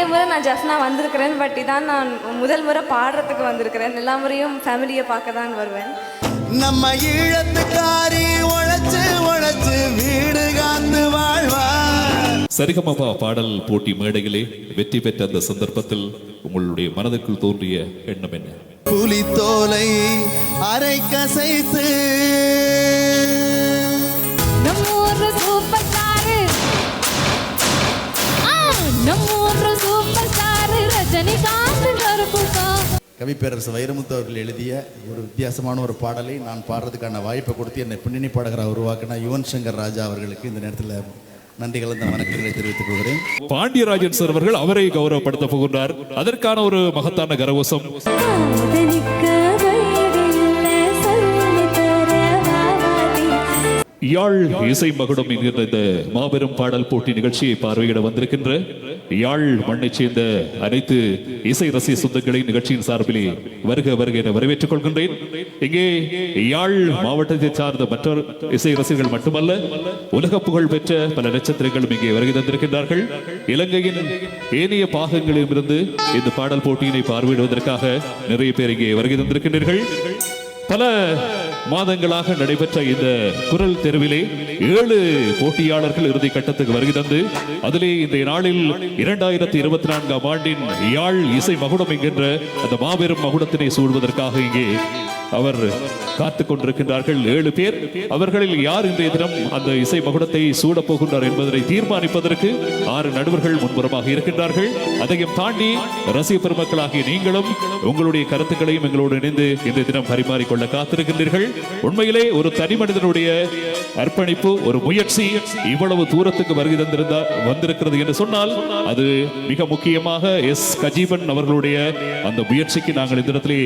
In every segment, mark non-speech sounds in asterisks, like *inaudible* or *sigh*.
நிறைய முறை நான் ஜஃப்னா வந்திருக்கிறேன் பட் இதான் நான் முதல் முறை பாடுறதுக்கு வந்திருக்கிறேன். எல்லா முறையும் ஃபேமிலியை பார்க்க தான் வருவேன். நம்ம ஈழத்துக்காரி உழைச்சு உழைச்சு வீடு காத்து வாழ்வா சரிகமபா பாடல் போட்டி மேடையிலே வெற்றி பெற்ற அந்த சந்தர்ப்பத்தில் உங்களுடைய மனதுக்குள் தோன்றிய எண்ணம் என்ன? புலித்தோலை அரை கசைத்து கவி பேரரசு வைரமுத்து அவர்கள் எழுதிய ஒரு வித்தியாசமான ஒரு பாடலை நான் பாடுறதுக்கான வாய்ப்பை கொடுத்து என்னை பின்னணி பாடகராக உருவாக்கின யுவன் சங்கர் ராஜா அவர்களுக்கு இந்த நேரத்தில் நன்றி கலந்த வணக்கங்களை தெரிவித்துக் கொள்கிறேன். பாண்டியராஜன் சார் அவர்கள் அவரை கௌரவப்படுத்த போகின்றார். அதற்கான ஒரு மகத்தான கரவசம் யாழ் இசை மகுடம் என்கின்ற இந்த மாபெரும் பாடல் போட்டி நிகழ்ச்சியை பார்வையிட வந்திருக்கின்ற யாழ் மண்ணைச் சேர்ந்த அனைத்து இசை ரசிக சொந்தங்களை நிகழ்ச்சியின் சார்பிலே வருக வருக என வரவேற்றுக் கொள்கின்றேன். இங்கே யாழ் மாவட்டத்தை சார்ந்த மற்ற இசை ரசிகர்கள் மட்டுமல்ல உலக புகழ் பெற்ற பல நட்சத்திரங்களும் இங்கே வருகை தந்திருக்கின்றார்கள். இலங்கையின் ஏனைய பாகங்களிலிருந்து இந்த பாடல் போட்டியினை பார்வையிடுவதற்காக நிறைய பேர் இங்கே வருகை தந்திருக்கின்றீர்கள். பல மாதங்களாக நடைபெற்ற இந்த குரல் தெருவிலே ஏழு போட்டியாளர்கள் இறுதி கட்டத்துக்கு வருகை தந்து அதிலே இந்த நாளில் இரண்டாயிரத்தி இருபத்தி நான்காம் ஆண்டின் யாழ் இசை மகுடம் என்கின்ற அந்த மாபெரும் மகுடத்தினை சூழ்வதற்காக இங்கே அவர் காத்துக் கொண்டிருக்கின்றார்கள் ஏழு பேர். அவர்களில் யார் இன்றைய தினம் அந்த இசை மகுடத்தை சூடப் போகின்றார் என்பதனை தீர்மானிப்பதற்கு ஆறு நடுவர்கள் முன்புறமாக இருக்கின்றார்கள். அதையும் தாண்டி ரசிக பெருமக்களாகிய நீங்களும் உங்களுடைய கருத்துக்களையும் எங்களோடு இணைந்து இன்றைய தினம் பரிமாறிக்கொள்ள காத்திருக்கின்றீர்கள். உண்மையிலே ஒரு தனி மனிதனுடைய அர்ப்பணிப்பு ஒரு முயற்சி இவ்வளவு தூரத்துக்கு வருகை தந்திருந்தா வந்திருக்கிறது என்று சொன்னால் அது மிக முக்கியமாக எஸ் கஜீவன் அவர்களுடைய அந்த முயற்சிக்கு நாங்கள் இந்த இடத்திலே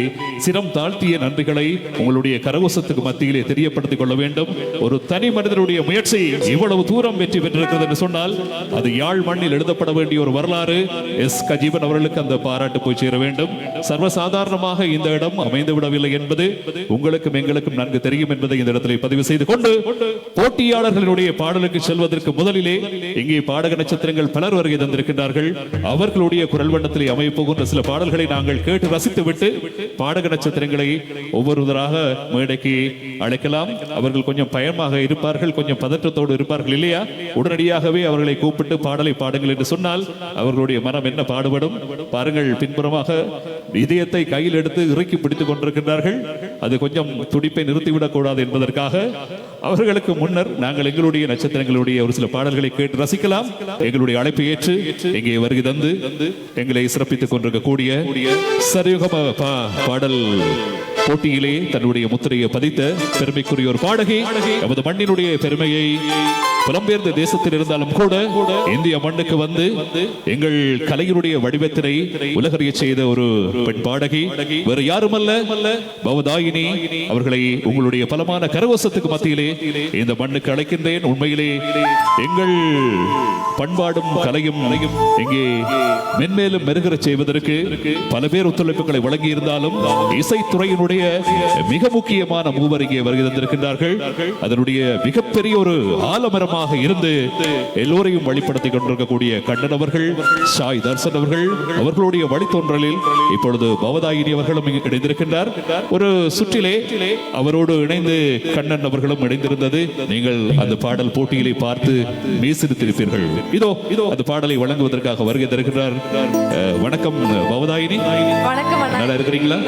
சிரம் தாழ்த்திய நன்றிகள் உங்களுடைய கரகோசத்துக்கு மத்தியிலே தெரியப்படுத்திக் கொள்ள வேண்டும். ஒரு தனி மனிதனுடைய முயற்சி இவ்வளவு தூரம் வெற்றி பெற்றிருக்கிறது என்று சொன்னால் அது யாழ் மண்ணில் எழுதப்பட வேண்டிய ஒரு வரலாறு. எஸ். கஜீவன் அவர்களுக்கு அந்த பாராட்டு போய் சேர வேண்டும். சர்வசாதாரணமாக இந்த இடம் அமைந்து விடவில்லை என்பது உங்களுக்கும் எங்களுக்கும் நன்கு தெரியும் என்பதை இந்த இடத்திலே பதிவு செய்து கொண்டு போட்டியாளர்களுடைய பாடலுக்கு செல்வதற்கு முதலிலே இங்கே பாடக நட்சத்திரங்கள் பலர் வருகை தந்திருக்கின்றார்கள். அவர்களுடைய குரல் வண்ணத்திலே அமைய போகின்ற சில பாடல்களை நாங்கள் கேட்டு ரசித்துவிட்டு பாடக நட்சத்திரங்களை ஒவ்வொருவராக மேடைக்கு அழைக்கலாம். அவர்கள் கொஞ்சம் பயமாக இருப்பார்கள் கொஞ்சம் பதற்றத்தோடு இருப்பார்கள் இல்லையா? உடனடியாகவே அவர்களை கூப்பிட்டு பாடலை பாடுங்கள் என்று சொன்னால் அவர்களுடைய மனம் என்ன பாடுபடும்? பாருங்கள் பின்புறமாக இதயத்தை கையில் எடுத்து இறுக்கி பிடித்துக் கொண்டிருக்கின்றார்கள். அது கொஞ்சம் துடிப்பை நிறுத்திவிடக் கூடாது என்பதற்காக அவர்களுக்கு முன்னர் நாங்கள் எங்களுடைய நட்சத்திரங்களுடைய ஒரு சில பாடல்களை கேட்டு ரசிக்கலாம். எங்களுடைய அழைப்பை ஏற்று இங்கே வருகை தந்து எங்களை சிறப்பித்துக் கொண்டிருக்கக்கூடிய சரியுகம பா- பாடல் போட்டியிலே தன்னுடைய முத்திரையை பதித்த பெருமைக்குரிய ஒரு பாடகி நமது மண்ணினுடைய பெருமையை புலம்பெயர்ந்த தேசத்தில் இருந்தாலும் கூட இந்திய மண்ணுக்கு வந்து எங்கள் கலையினுடைய வடிவத்தினை உலகறிய செய்த ஒரு பெண் பாடகி வேறு யாருமல்ல பவதாயினி அவர்களை உங்களுடைய பலமான கரவசத்துக்கு மத்தியிலே இந்த மண்ணுக்கு அழைக்கின்றேன். உண்மையிலே எங்கள் பண்பாடும் கலையும் இங்கே மென்மேலும் மெருகரச் செய்வதற்கு பல பேர் ஒத்துழைப்புகளை வழங்கி இருந்தாலும் இசைத்துறையினுடைய மிக முக்கியமான மூவர் இங்கே வருகை தந்திருக்கின்றார்கள். அதனுடைய மிகப்பெரிய ஒரு ஆலமரமாக இருந்து எல்லோரையும் வழிபடுத்திக் கொண்டிருக்கக்கூடிய கண்ணன் அவர்கள் ஷாய் தர்சன் அவர்கள் அவர்களுடைய வழித்தோன்றலில் இப்பொழுது பவதாயினி அவர்களும் இணைந்திருக்கின்றார் ஒரு சுற்றிலே அவரோடு இணைந்து கண்ணன் அவர்களும் இணைந்திருந்தது. நீங்கள் அந்த பாடல் போட்டியிலே பார்த்து மீசிருத்திருப்பீர்கள் இதோ இதோ அந்த பாடலை வழங்குவதற்காக வருகை தருகிறார் வணக்கம் பவதாயினி. நல்லா இருக்கிறீங்களா?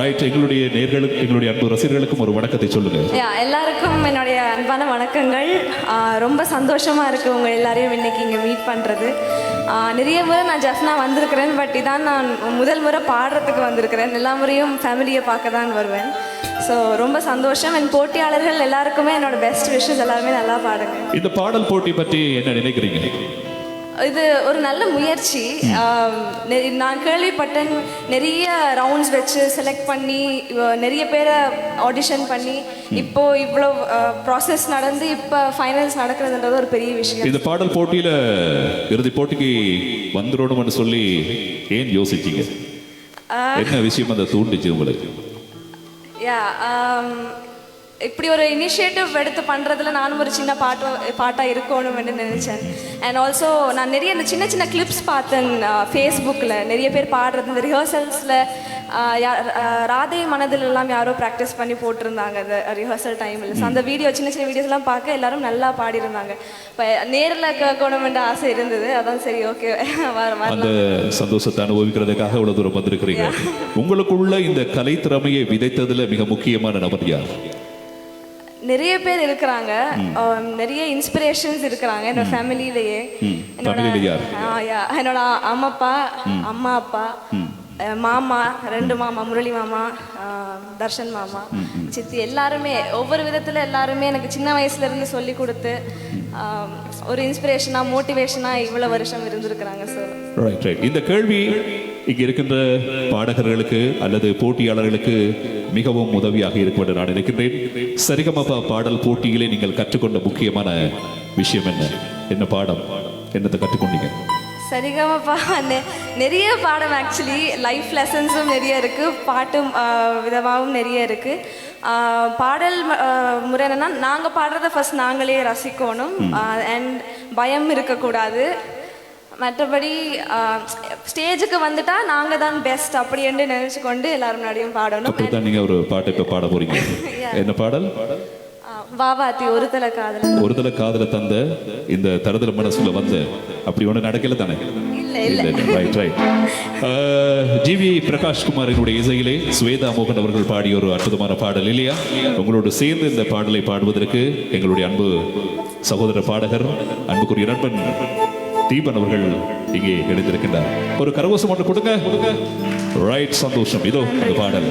ரைட் எங்களுடைய நேர்களுக்கு எங்களுடைய அன்பு ரசிகர்களுக்கும் ஒரு வணக்கத்தை சொல்லுங்க. எல்லாருக்கும் என்னுடைய அன்பான வணக்கங்கள். ரொம்ப சந்தோஷமா இருக்கு உங்க எல்லாரையும் இன்னைக்கு இங்க மீட் பண்றது. நிறைய முறை நான் ஜஃப்னா வந்திருக்கிறேன் பட் இதான் நான் முதல் முறை பாடுறதுக்கு வந்திருக்கிறேன். எல்லா முறையும் ஃபேமிலியை பார்க்க தான் வருவேன். ஸோ ரொம்ப சந்தோஷம். என் போட்டியாளர்கள் எல்லாருக்குமே என்னோட பெஸ்ட் விஷஸ் எல்லாருமே நல்லா பாடுங்க. இந்த பாடல் போட்டி பற்றி என்ன நினைக்கிறீங்க? இது ஒரு நல்ல முயற்சி. நான் கேள்விப்பட்டேன் நிறைய ரவுண்ட்ஸ் வச்சு செலக்ட் பண்ணி நிறைய பேரை ஆடிஷன் பண்ணி இப்போ இவ்வளோ ப்ராசஸ் நடந்து இப்போ ஃபைனல்ஸ் நடக்கிறதுன்றது ஒரு பெரிய விஷயம். இந்த பாடல் போட்டியில இறுதி போட்டிக்கு வந்துடணும்னு சொல்லி ஏன் யோசிச்சீங்க? என்ன விஷயம் அந்த தூண்டிச்சு உங்களுக்கு? யா இப்படி ஒரு இனிஷியேட்டிவ் எடுத்து பண்ணுறதுல நானும் ஒரு சின்ன பாட்டு பாட்டாக இருக்கணும்னு நினச்சேன். அண்ட் ஆல்சோ நான் நிறைய இந்த சின்ன சின்ன கிளிப்ஸ் பார்த்தேன் ஃபேஸ்புக்கில் நிறைய பேர் பாடுறது இந்த ரிஹர்சல்ஸில் ராதே மனதில் எல்லாம் யாரோ ப்ராக்டிஸ் பண்ணி போட்டிருந்தாங்க அந்த ரிஹர்சல் டைமில் ஸோ அந்த வீடியோ சின்ன சின்ன வீடியோஸ்லாம் பார்க்க எல்லாரும் நல்லா பாடியிருந்தாங்க. இப்போ நேரில் கேட்கணுமென்ற ஆசை இருந்தது. அதான் சரி ஓகே வர அந்த சந்தோஷத்தை அனுபவிக்கிறதுக்காக இவ்வளவு தூரம் வந்திருக்கிறீங்க. உங்களுக்குள்ள இந்த கலை திறமையை விதைத்ததுல மிக முக்கியமான நபர் யார்? நிறைய பேர் இருக்கிறாங்க. நிறைய இன்ஸ்பிரேஷன்ஸ் இருக்கிறாங்க என்னோட ஃபேமிலியிலேயே? என்னோட அம்மா அப்பா அம்மா அப்பா மாமா ரெண்டு மாமா முரளி மாமா தர்ஷன் மாமா சித்தி எல்லாருமே ஒவ்வொரு விதத்துல எல்லாருமே எனக்கு சின்ன வயசுல இருந்து சொல்லி கொடுத்து ஒரு இன்ஸ்பிரேஷனா மோட்டிவேஷனா இவ்வளவு வருஷம் இருந்திருக்கிறாங்க சார் ரைட் ரைட் இந்த கேள்வி இங்க இருக்கின்ற பாடகர்களுக்கு அல்லது போட்டியாளர்களுக்கு மிகவும் உதவியாக இருக்கும் என்று நான் நினைக்கின்றேன். சரிகமபா பாடல் போட்டியிலே நீங்கள் கற்றுக்கொண்ட முக்கியமான விஷயம் என்ன? என்ன பாடம்? என்னத்தை கற்றுக்கொண்டீங்க? சரிகமப்பா நெ- நிறைய பாடம் ஆக்சுவலி லைஃப் லெசன்ஸும் நிறைய இருக்குது பாட்டும் விதமாகவும் நிறைய இருக்குது பாடல் முறை என்னன்னா நாங்கள் பாடுறத ஃபர்ஸ்ட் நாங்களே ரசிக்கணும். அண்ட் பயம் இருக்கக்கூடாது. மற்றபடி ஸ்டேஜுக்கு வந்துட்டா நாங்கள் தான் பெஸ்ட் அப்படி என்று நினைச்சு கொண்டு எல்லாரும் முன்னாடியும் பாடணும். அப்படித்தான் நீங்க ஒரு பாட்டை இப்ப பாட போறீங்க. *laughs* என்ன பாடல்? வாவாத்தி ஒரு தலை காதல் ஒரு தலை காதல. தந்த இந்த தருதல மனசுல வந்த அப்படி ஒண்ணு நடக்கல தானே? இல்லை இல்லை. ரைட் ரைட் ஜிவி பிரகாஷ் குமாரினுடைய இசையிலே ஸ்வேதா மோகன் அவர்கள் பாடிய ஒரு அற்புதமான பாடல் இல்லையா? உங்களோடு சேர்ந்து இந்த பாடலை பாடுவதற்கு எங்களுடைய அன்பு சகோதர பாடகர் அன்புக்குரிய நண்பன் தீபன் அவர்கள் இங்கே எடுத்திருக்கின்றார். ஒரு கரகோசம் ஒன்று கொடுங்க. ரைட் சந்தோஷம். இதோ அந்த பாடல்.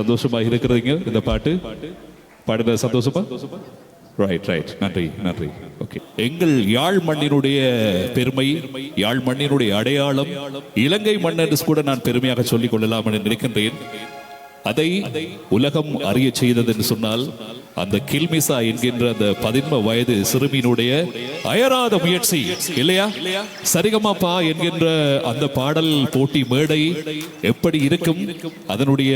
சந்தோஷமாக இருக்கிறதுங்க இந்த பாட்டு? பாடுற சந்தோஷமா? ரைட் ரைட் நன்றி நன்றி. ஓகே எங்கள் யாழ் மண்ணினுடைய பெருமை யாழ் மண்ணினுடைய அடையாளம் இலங்கை மண் என்று கூட நான் பெருமையாக சொல்லிக் கொள்ளலாம் என்று நினைக்கின்றேன். அதை உலகம் அறிய செய்தது என்று சொன்னால் அந்த கில்மிசா என்கின்ற அந்த பதின்ம வயது சிறுமியினுடைய அயராத முயற்சி இல்லையா? சரிகமாப்பா என்கின்ற அந்த பாடல் போட்டி மேடை எப்படி இருக்கும்? அதனுடைய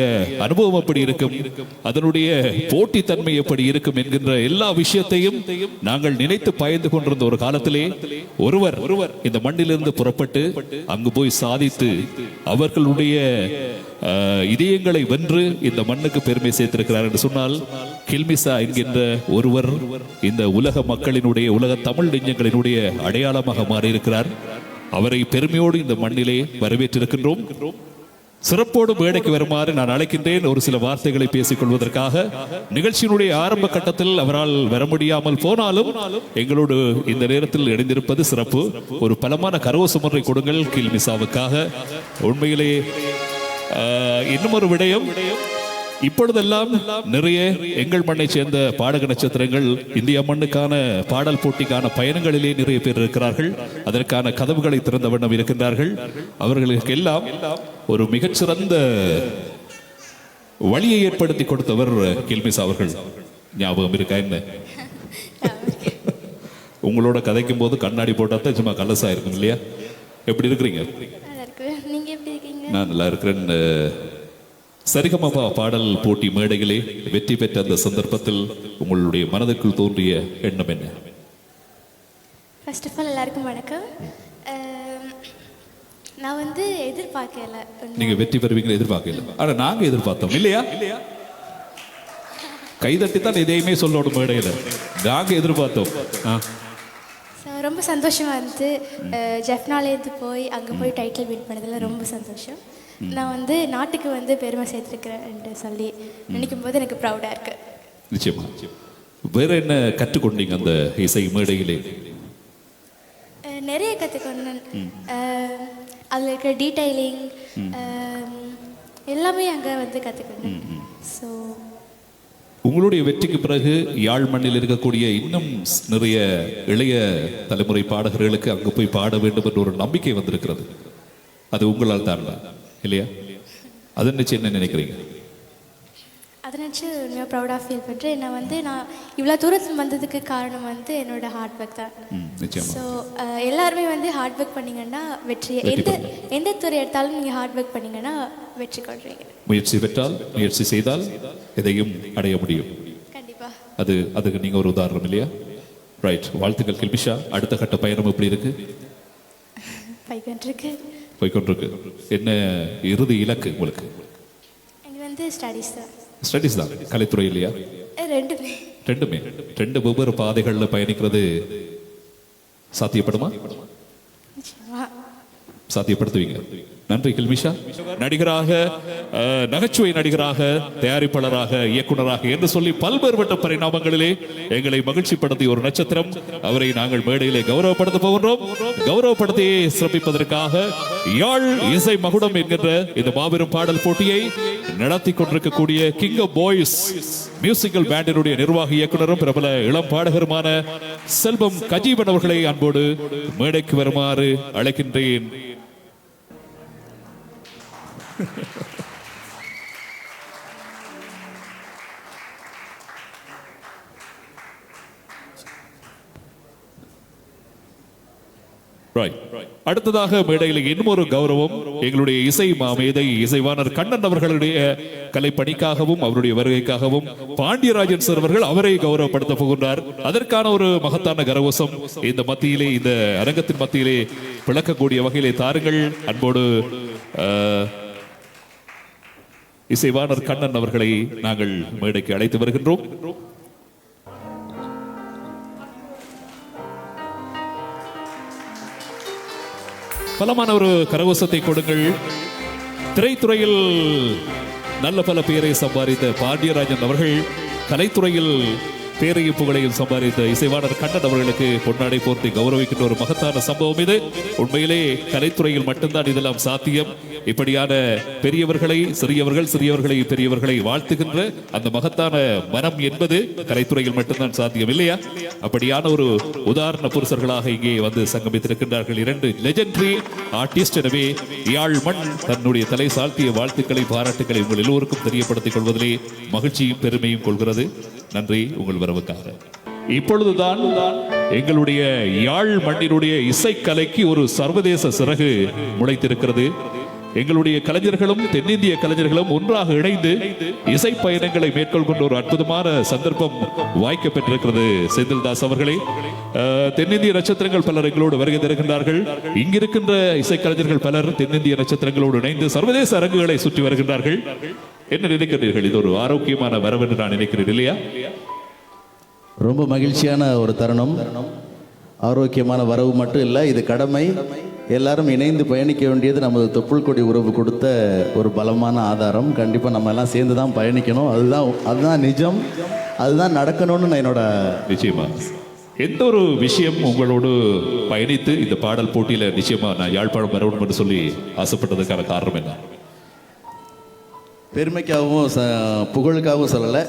அனுபவம் எப்படி இருக்கும்? அதனுடைய போட்டி தன்மை எப்படி இருக்கும் என்கின்ற எல்லா விஷயத்தையும் நாங்கள் நினைத்து பயந்து கொண்டிருந்த ஒரு காலத்திலே ஒருவர் ஒருவர் இந்த மண்ணிலிருந்து புறப்பட்டு அங்கு போய் சாதித்து அவர்களுடைய இதயங்களை வென்று இந்த மண்ணுக்கு பெருமை சேர்த்திருக்கிறார் என்று சொன்னால் கில்மிசா ஈசா என்கின்ற ஒருவர் இந்த உலக மக்களினுடைய உலக தமிழ் நெஞ்சங்களினுடைய அடையாளமாக மாறியிருக்கிறார். அவரை பெருமையோடு இந்த மண்ணிலே வரவேற்றிருக்கின்றோம். சிறப்போடு மேடைக்கு வருமாறு நான் அழைக்கின்றேன். ஒரு சில வார்த்தைகளை பேசிக் கொள்வதற்காக நிகழ்ச்சியினுடைய ஆரம்ப கட்டத்தில் அவரால் வர முடியாமல் போனாலும் எங்களோடு இந்த நேரத்தில் இணைந்திருப்பது சிறப்பு. ஒரு பலமான கரவோசம் ஒன்றை கொடுங்கள் கில்மிசாவுக்காக உண்மையிலே இன்னும் ஒரு விடயம். இப்பொழுதெல்லாம் நிறைய எங்கள் மண்ணை சேர்ந்த பாடக நட்சத்திரங்கள் இந்தியா மண்ணுக்கான பாடல் போட்டிக்கான பயணங்களிலே நிறைய பேர் இருக்கிறார்கள். அதற்கான கதவுகளை திறந்த வண்ணம் இருக்கின்றார்கள். அவர்களுக்கு எல்லாம் ஒரு மிகச்சிறந்த வழியை ஏற்படுத்தி கொடுத்தவர் கில்மிஸ் அவர்கள். ஞாபகம் இருக்கா என்ன? உங்களோட கதைக்கும் போது கண்ணாடி போட்டா தான் சும்மா கலசா இருக்கும் இல்லையா? எப்படி இருக்கிறீங்க? நான் நல்லா இருக்கிறேன். சரிகமபா பாடல் போட்டி மேடைகளே வெற்றி பெற்ற அந்த சந்தர்ப்பத்தில் உங்களுடைய மனதுக்குள் தோன்றிய எண்ணம் என்ன? ஃபர்ஸ்ட் ஆஃப் ஆல் எல்லாருக்கும் வணக்கம். நான் வந்து எதிர்பார்க்கல. நீங்க வெற்றி பெறுவீங்கன்னு எதிர்பார்க்கல. ஆனா நாங்க எதிர்பார்த்தோம் இல்லையா? கைதட்டி தான் எதையுமே சொல்லணும் மேடையில. நாங்க எதிர்பார்த்தோம். ரொம்ப சந்தோஷமாக இருந்துச்சு. ஜெஃப்னாலேருந்து போய் அங்கே போய் டைட்டில் வின் பண்ணதில் ரொம்ப சந்தோஷம். நான் வந்து நாட்டுக்கு வந்து பெருமை சேர்த்துருக்கிறேன்ட்டு சொல்லி நினைக்கும் போது எனக்கு ப்ரௌடாக இருக்குது நிச்சயமா. வேற என்ன கற்றுக்கொண்டீங்க அந்த இசை மேடையிலே? நிறைய கற்றுக்கொண்டேன். அதில் இருக்கிற டீடைலிங் எல்லாமே அங்கே வந்து கற்றுக்கொண்டேன். ஸோ உங்களுடைய வெற்றிக்கு பிறகு யாழ் மண்ணில் இருக்கக்கூடிய இன்னும் நிறைய இளைய தலைமுறை பாடகர்களுக்கு அங்கு போய் பாட வேண்டும் என்ற ஒரு நம்பிக்கை வந்திருக்கிறது. அது உங்களால் தான்? இல்லையா? அதை நினைச்சு என்ன நினைக்கிறீங்க? அதை நினச்சி உண்மையாக ப்ரௌடாக ஃபீல் பண்ணுறேன் நான் வந்து நான் இவ்வளோ தூரத்தில் வந்ததுக்கு காரணம் வந்து என்னோட ஹார்ட் ஒர்க் தான். ஸோ எல்லாருமே வந்து ஹார்ட் ஒர்க் பண்ணீங்கன்னா வெற்றி எந்த. எந்த துறை எடுத்தாலும் நீங்கள் ஹார்ட் ஒர்க் பண்ணீங்கன்னா வெற்றி கொள்றீங்க. முயற்சி பெற்றால் முயற்சி செய்தால் எதையும் அடைய முடியும். கண்டிப்பாக அது அதுக்கு நீங்க ஒரு உதாரணம் இல்லையா? ரைட் வாழ்த்துக்கள் கில்மிஷா அடுத்த கட்ட பயணம் எப்படி இருக்கு? பைக்கன்றிருக்கு போய்கொண்டிருக்கு என்ன இறுதி இலக்கு உங்களுக்கு? வந்து ஸ்டடீஸ் தான். ஸ்டடிஸ் தான்? கலைத்துறை இல்லையா? ரெண்டுமே. ரெண்டுமே. ரெண்டு வெவ்வேறு பாதைகளில் பயணிக்கிறது சாத்தியப்படுமா? சாத்தியப்படுத்துவீங்க. நன்றி கில்மிஷா நடிகராக நகைச்சுவை நடிகராக தயாரிப்பாளராக இயக்குனராக என்று சொல்லி பல்வேறுபட்ட பரிணாமங்களிலே எங்களை மகிழ்ச்சிப்படுத்திய ஒரு நட்சத்திரம். அவரை நாங்கள் மேடையிலே கௌரவப்படுத்த போகின்றோம். கௌரவப்படுத்தி சிறப்பிப்பதற்காக யாழ் இசை மகுடம் என்கின்ற இந்த மாபெரும் பாடல் போட்டியை நடத்தி கொண்டிருக்கக்கூடிய கிங் ஆஃப் பாய்ஸ் மியூசிக்கல் பேண்டினுடைய நிர்வாக இயக்குனரும் பிரபல இளம் பாடகருமான செல்வம் கஜீவன் அவர்களை அன்போடு மேடைக்கு வருமாறு அழைக்கின்றேன். *laughs* அடுத்ததாக மேடையில் இன்னும் ஒரு கௌரவம் எங்களுடைய இசை மாமேதை இசைவாணர் கண்ணன் அவர்களுடைய கலைப்பணிக்காகவும் அவருடைய வருகைக்காகவும் பாண்டியராஜன் சார் அவர்கள் அவரை கௌரவப்படுத்த போகின்றார். அதற்கான ஒரு மகத்தான கரவசம் இந்த மத்தியிலே இந்த அரங்கத்தின் மத்தியிலே விளக்கக்கூடிய வகையிலே தாருங்கள். அன்போடு இசைவாணர் கண்ணன் அவர்களை நாங்கள் மேடைக்கு அழைத்து வருகின்றோம். பலமான ஒரு கரவசத்தை கொடுங்கள். திரைத்துறையில் நல்ல பல பேரை சம்பாதித்த பாண்டியராஜன் அவர்கள் கலைத்துறையில் பேரையும் புகழையும் சம்பாதித்த இசைவாளர் கண்ணன் அவர்களுக்கு பொன்னாடை போர்த்தி கௌரவிக்கின்ற ஒரு மகத்தான சம்பவம் இது. உண்மையிலே கலைத்துறையில் மட்டும்தான் இதெல்லாம் சாத்தியம். இப்படியான பெரியவர்களை சிறியவர்கள் சிறியவர்களை பெரியவர்களை வாழ்த்துகின்ற அந்த மகத்தான மனம் என்பது கலைத்துறையில் மட்டும்தான் சாத்தியம் இல்லையா? அப்படியான ஒரு உதாரண புருஷர்களாக இங்கே வந்து சங்கமித்திருக்கின்றார்கள். இரண்டு லெஜெண்டரி ஆர்டிஸ்ட் எனவே யாழ் மண் தன்னுடைய தலை சாழ்த்திய வாழ்த்துக்களை பாராட்டுக்களை உங்கள் எல்லோருக்கும் தெரியப்படுத்திக் கொள்வதிலே மகிழ்ச்சியும் பெருமையும் கொள்கிறது. நன்றி உங்கள் வரவுக்காக. இப்பொழுதுதான் எங்களுடைய யாழ் மண்ணினுடைய இசைக்கலைக்கு ஒரு சர்வதேச சிறகு முளைத்திருக்கிறது. எங்களுடைய கலைஞர்களும் தென்னிந்திய கலைஞர்களும் ஒன்றாக இணைந்து இசை பயணங்களை மேற்கொள்கின்ற ஒரு அற்புதமான சந்தர்ப்பம் வாய்க்க பெற்றிருக்கிறது. செந்தில்தாஸ் அவர்களே தென்னிந்திய நட்சத்திரங்கள் பலர் எங்களோடு வருகை தருகின்றார்கள். இங்கிருக்கின்ற இசைக்கலைஞர்கள் பலர் தென்னிந்திய நட்சத்திரங்களோடு இணைந்து சர்வதேச அரங்குகளை சுற்றி வருகின்றார்கள். என்ன நினைக்கிறீர்கள்? இது ஒரு ஆரோக்கியமான வரவு என்று நான் நினைக்கிறேன் இல்லையா? ரொம்ப மகிழ்ச்சியான ஒரு தருணம். ஆரோக்கியமான வரவு மட்டும் இல்லை இது கடமை. எல்லாரும் இணைந்து பயணிக்க வேண்டியது நமது தொப்புள் கொடி உறவு கொடுத்த ஒரு பலமான ஆதாரம். கண்டிப்பாக நம்ம எல்லாம் சேர்ந்து தான் பயணிக்கணும். அதுதான் அதுதான் நிஜம். அதுதான் நடக்கணும்னு நான் என்னோட நிச்சயமா. எந்த ஒரு விஷயம் உங்களோடு பயணித்து இந்த பாடல் போட்டியில நிச்சயமா நான் யாழ்ப்பாணம் வரணும் என்று சொல்லி ஆசைப்பட்டதுக்கான காரணம் என்ன? பெருமைக்காகவும் ச புகழுக்காகவும் சொல்லலை.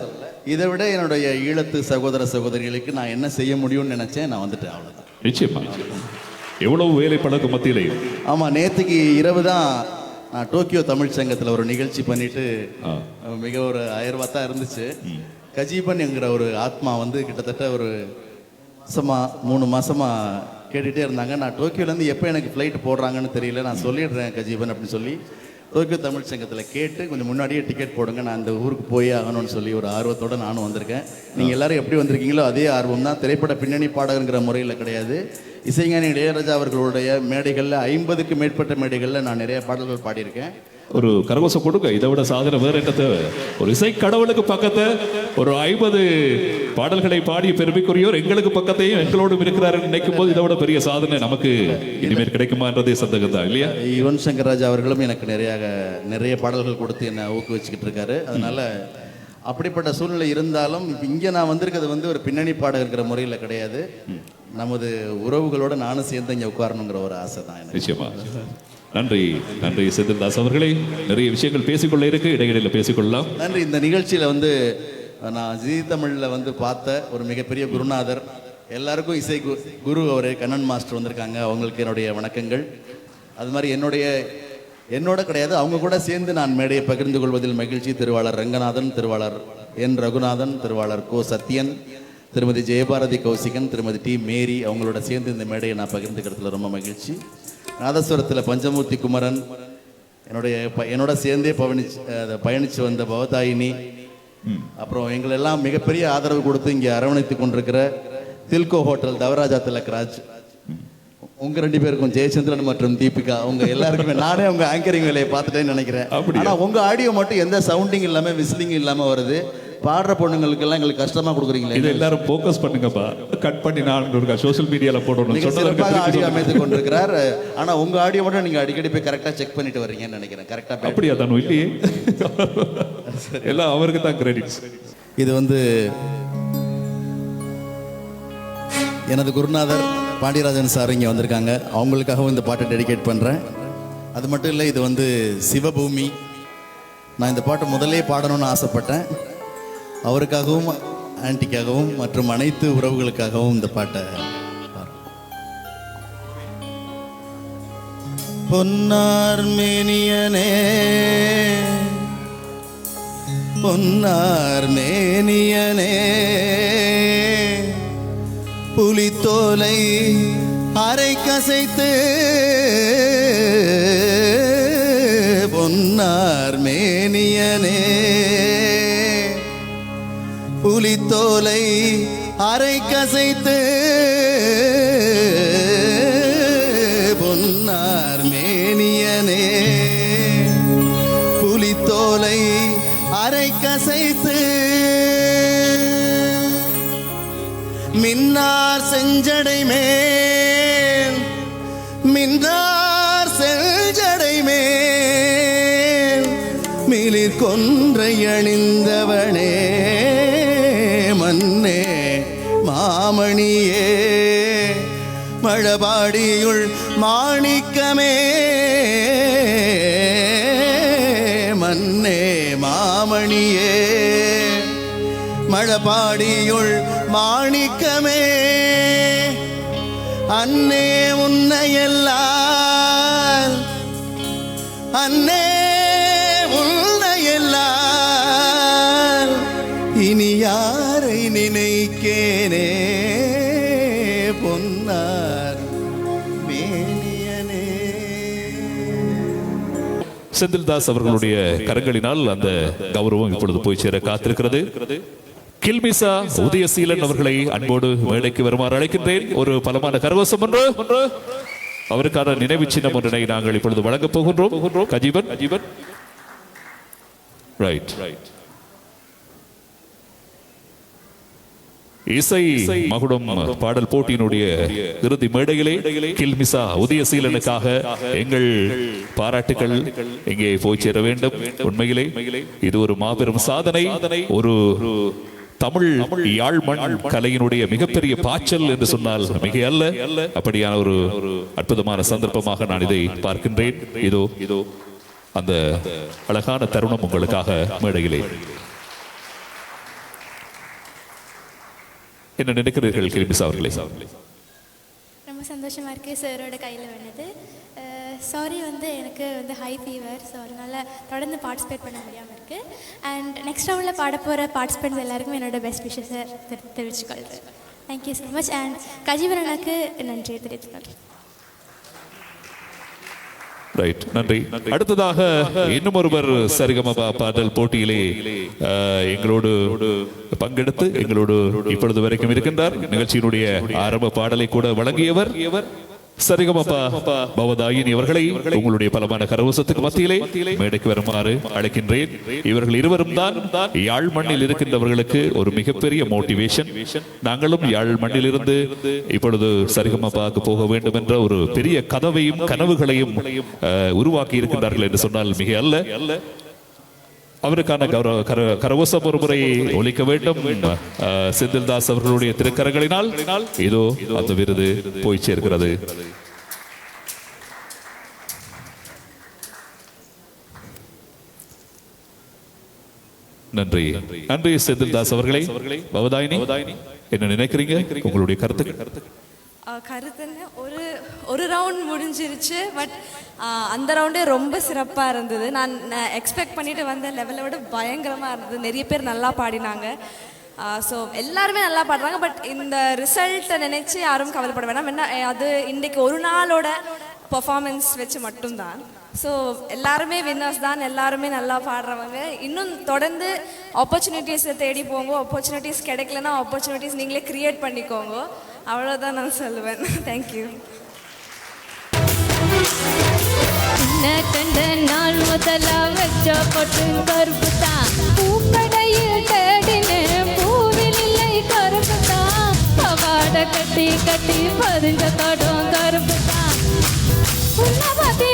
இதை விட என்னுடைய ஈழத்து சகோதர சகோதரிகளுக்கு நான் என்ன செய்ய முடியும்னு நினச்சேன் நான் வந்துட்டேன் அவ்வளோதான் நிச்சயமா. எவ்வளவு வேலை பழக்க மத்தியிலே? ஆமாம் நேற்றுக்கு இரவு தான் நான் டோக்கியோ தமிழ் சங்கத்தில் ஒரு நிகழ்ச்சி பண்ணிட்டு. மிக ஒரு அயர்வா தான் இருந்துச்சு கஜீபன் என்கிற ஒரு ஆத்மா வந்து கிட்டத்தட்ட ஒரு மாசமா மூணு மாசமா கேட்டுகிட்டே இருந்தாங்க. நான் டோக்கியோலேருந்து எப்போ எனக்கு ஃப்ளைட் போடுறாங்கன்னு தெரியல. நான் சொல்லிடுறேன் கஜீபன் அப்படின்னு சொல்லி. டோக்கியோ தமிழ் சங்கத்தில் கேட்டு கொஞ்சம் முன்னாடியே டிக்கெட் போடுங்க. நான் அந்த ஊருக்கு போய் ஆகணும்னு சொல்லி ஒரு ஆர்வத்தோடு நானும் வந்திருக்கேன். நீங்கள் எல்லாரும் எப்படி வந்திருக்கீங்களோ அதே ஆர்வம் தான். திரைப்பட பின்னணி பாடகங்கிற முறையில் கிடையாது. இசைஞானி இளையராஜா அவர்களுடைய மேடைகளில் ஐம்பதுக்கு மேற்பட்ட மேடைகளில் நான் நிறைய பாடல்கள் பாடியிருக்கேன். ஒரு கரகோசம் கொடுங்க. இதை விட சாதனை வேற என்ன தேவை? ஒரு இசை கடவுளுக்கு பக்கத்தை ஒரு ஐம்பது பாடல்களை பாடிய பெருமைக்குரியோர் எங்களுக்கு பக்கத்தையும் எங்களோடும் இருக்கிறார் நினைக்கும் போது இதை விட பெரிய சாதனை நமக்கு இனிமேல் கிடைக்குமான்றதே சந்தேகம் தான் இல்லையா? யுவன் சங்கர் ராஜா அவர்களும் எனக்கு நிறைய நிறைய பாடல்கள் கொடுத்து என்னை ஊக்குவிச்சுக்கிட்டு இருக்காரு. அதனால அப்படிப்பட்ட சூழ்நிலை இருந்தாலும் இப்போ இங்கே நான் வந்திருக்கிறது வந்து ஒரு பின்னணி பாடகர்கிற முறையில் கிடையாது. நமது உறவுகளோட நானும் சேர்ந்து இங்கே உட்காரணுங்கிற ஒரு ஆசை தான் நிச்சயமா. நன்றி நன்றி செந்தில்தாஸ் அவர்களே. நிறைய விஷயங்கள் பேசிக்கொள்ள இருக்கு. இடையிடையில் பேசிக்கொள்ளலாம். நன்றி. இந்த நிகழ்ச்சியில் வந்து நான் ஜி தமிழில் வந்து பார்த்த ஒரு மிகப்பெரிய குருநாதர். எல்லாருக்கும் இசை கு- குரு அவர் கண்ணன் மாஸ்டர் வந்திருக்காங்க. அவங்களுக்கு என்னுடைய வணக்கங்கள். அது மாதிரி என்னுடைய என்னோட கிடையாது. அவங்க கூட சேர்ந்து நான் மேடையை பகிர்ந்து கொள்வதில் மகிழ்ச்சி. திருவாளர் ரங்கநாதன் திருவாளர் என் ரகுநாதன் திருவாளர் கோ சத்யன் திருமதி ஜெயபாரதி கௌசிகன் திருமதி டி மேரி அவங்களோட சேர்ந்து இந்த மேடையை நான் பகிர்ந்துக்கிறதுல ரொம்ப மகிழ்ச்சி. நாதஸ்வரத்தில் பஞ்சமூர்த்தி குமரன் என்னுடைய ப- என்னோட சேர்ந்தே பயணிச்சு பயணிச்சு வந்த பவதாயினி. அப்புறம் எங்களெல்லாம் மிகப்பெரிய ஆதரவு கொடுத்து இங்கே அரவணைத்து கொண்டிருக்கிற தில்கோ ஹோட்டல் தவராஜா திலக்ராஜ் உங்க ரெண்டு பேருக்கும் ஜெயச்சந்திரன் மற்றும் தீபிகா உங்க எல்லாருக்குமே நானே உங்க ஆங்கரிங் வேலையை பார்த்துட்டேன்னு நினைக்கிறேன்? ஆனா உங்க ஆடியோ மட்டும் எந்த சவுண்டிங் இல்லாம விசிலிங் இல்லாம வருது. பாடுற பொண்ணுங்களுக்கெல்லாம் எங்களுக்கு கஷ்டமா கொடுக்குறீங்களே? இதை எல்லாரும் ஃபோக்கஸ் பண்ணுங்கப்பா. கட் பண்ணி நான் சோஷியல் மீடியால போடணும். சிறப்பாக ஆடியோ. அமைத்து கொண்டிருக்கிறார் ஆனா உங்க ஆடியோ மட்டும் நீங்க அடிக்கடி போய் கரெக்டா செக் பண்ணிட்டு வர்றீங்கன்னு நினைக்கிறேன். கரெக்டா அப்படியா தானு? இல்லையே. எல்லாம் அவருக்கு தான் கிரெடிட்ஸ் இது வந்து எனது குருநாதர் பாண்டியராஜன் சார் இங்கே வந்திருக்காங்க. அவங்களுக்காகவும் இந்த பாட்டை டெடிகேட் பண்ணுறேன் அது மட்டும் இல்லை இது வந்து சிவபூமி. நான் இந்த பாட்டை முதல்லே பாடணும்னு ஆசைப்பட்டேன். அவருக்காகவும் ஆன்ட்டிக்காகவும் மற்றும் அனைத்து உறவுகளுக்காகவும் இந்த பாட்டை பொன்னார் மேனியனே பொன்னார் மேனியனே புலித்தோலை அரை கசைத்து பொன்னார் தோலை அரை கசைத்து பொன்னார் மேனியனே. புலித்தோலை அரை கசைத்து மின்னார் செஞ்சடை மேல் மின்னார் செஞ்சடை மேல் மிளிர் கொன்றை மாணிக்கமே மன்னே மாமணியே. மழபாடியுள் மாணிக்கமே அன்னே உன்னையெல்லாம் அன்னே உன்னையெல்லாம் இனி யாரை நினைக்கேனே? செந்தில்தாஸ் அவர்களுடைய கரங்களினால் அந்த கௌரவம் இப்பொழுது போய் சேர காத்திருக்கிறது. கில்மிசா உதயசீலன் அவர்களை அன்போடு மேடைக்கு வருமாறு அழைக்கின்றேன். ஒரு பலமான கரவசம் ஒன்று. அவருக்கான நினைவு சின்னம் ஒன்றினை நாங்கள் இப்பொழுது வழங்கப் போகின்றோம். கஜீவன். ரைட் ரைட் இசை மகுடம் பாடல் போட்டியினுடைய இறுதி மேடையிலே கில்மிசா உதயசீலனுக்காக எங்கள் பாராட்டுகள் இங்கே போய் சேர வேண்டும். உண்மையிலே இது ஒரு மாபெரும் சாதனை ஒரு தமிழ் யாழ் மண் கலையினுடைய மிகப்பெரிய பாய்ச்சல் என்று சொன்னால் மிக அல்ல அப்படியான ஒரு அற்புதமான சந்தர்ப்பமாக நான் இதை பார்க்கின்றேன். இதோ இதோ அந்த அழகான தருணம் உங்களுக்காக மேடையிலே. என்ன நினைக்கிறீர்கள் கிரிபிஸ் அவர்களே? ரொம்ப சந்தோஷமாக இருக்குது சாரோட கையில் வேணுது சாரி வந்து எனக்கு வந்து ஹை ஃபீவர் ஸோ அதனால் தொடர்ந்து பார்ட்டிசிபேட் பண்ண முடியாமல் இருக்குது அண்ட் நெக்ஸ்ட் ரவுண்டில் பாட போகிற பார்ட்டிசிபெண்ட்ஸ் எல்லாருக்கும் என்னோட பெஸ்ட் விஷஸை தெரிவிச்சுக்கொள்கிறேன் thank you so much and கஜீவரனுக்கு நன்றியை தெரிவித்துக்கொள்கிறேன் ரைட் நன்றி. அடுத்ததாக இன்னும் ஒருவர் சரிகமபா பாடல் போட்டியிலே எங்களோடு பங்கெடுத்து எங்களோடு இப்பொழுது வரைக்கும் இருக்கின்றார். நிகழ்ச்சியினுடைய ஆரம்ப பாடலை கூட வழங்கியவர் சரிகமபா பவதாயினி அவர்களை உங்களுடைய பலமான கரவசத்துக்கு மத்தியிலே மேடைக்கு வருமாறு அழைக்கின்றேன். இவர்கள் இருவரும் தான் யாழ் மண்ணில் இருக்கின்றவர்களுக்கு ஒரு மிகப்பெரிய மோட்டிவேஷன் நாங்களும் யாழ் மண்ணிலிருந்து இப்பொழுது சரிகமபாக்கு போக வேண்டும் என்ற ஒரு பெரிய கதவையும் கனவுகளையும் உருவாக்கி இருக்கின்றார்கள் என்று சொன்னால் மிக அல்ல. அவருக்கான கௌரவ கர கரவசம் ஒரு முறை ஒழிக்க வேண்டும். செந்தில்தாஸ் அவர்களுடைய திருக்கரங்களினால் இதோ அந்த விருது போய் சேர்க்கிறது நன்றி. நன்றி செந்தில்தாஸ் அவர்களே. பவதாயினி என்ன நினைக்கிறீங்க? உங்களுடைய கருத்து கருத்துன்னு ஒரு ஒரு ரவுண்ட் முடிஞ்சிருச்சு பட் அந்த ரவுண்டே ரொம்ப சிறப்பாக இருந்தது. நான் எக்ஸ்பெக்ட் பண்ணிட்டு வந்த லெவலை விட பயங்கரமாக இருந்தது. நிறைய பேர் நல்லா பாடினாங்க. ஸோ எல்லாருமே நல்லா பாடுறாங்க பட் இந்த ரிசல்ட்டை நினச்சி யாரும் கவலைப்பட வேணாம். என்ன அது இன்றைக்கு ஒரு நாளோட பர்ஃபார்மன்ஸ் வச்சு மட்டும்தான். ஸோ எல்லாருமே வின்னர்ஸ் தான். எல்லாருமே நல்லா பாடுறவங்க. இன்னும் தொடர்ந்து ஆப்பர்ச்சுனிட்டிஸை தேடி போங்க. ஆப்பர்ச்சுனிட்டிஸ் கிடைக்கலன்னா ஆப்பர்ச்சுனிட்டிஸ் நீங்களே கிரியேட் பண்ணிக்கோங்க. அவ்வளோதான் நான் சொல்லுவேன். தேங்க்யூ சின்ன கண்ட நாள் முதல வச்ச பொட்டு கருப்புத்தா பூக்கடையில் தேடினேன் பூவில் இல்லை கருப்புத்தா பவாட கட்டி கட்டி பதிஞ்ச தடம் கருப்புத்தா உன்னை பத்தி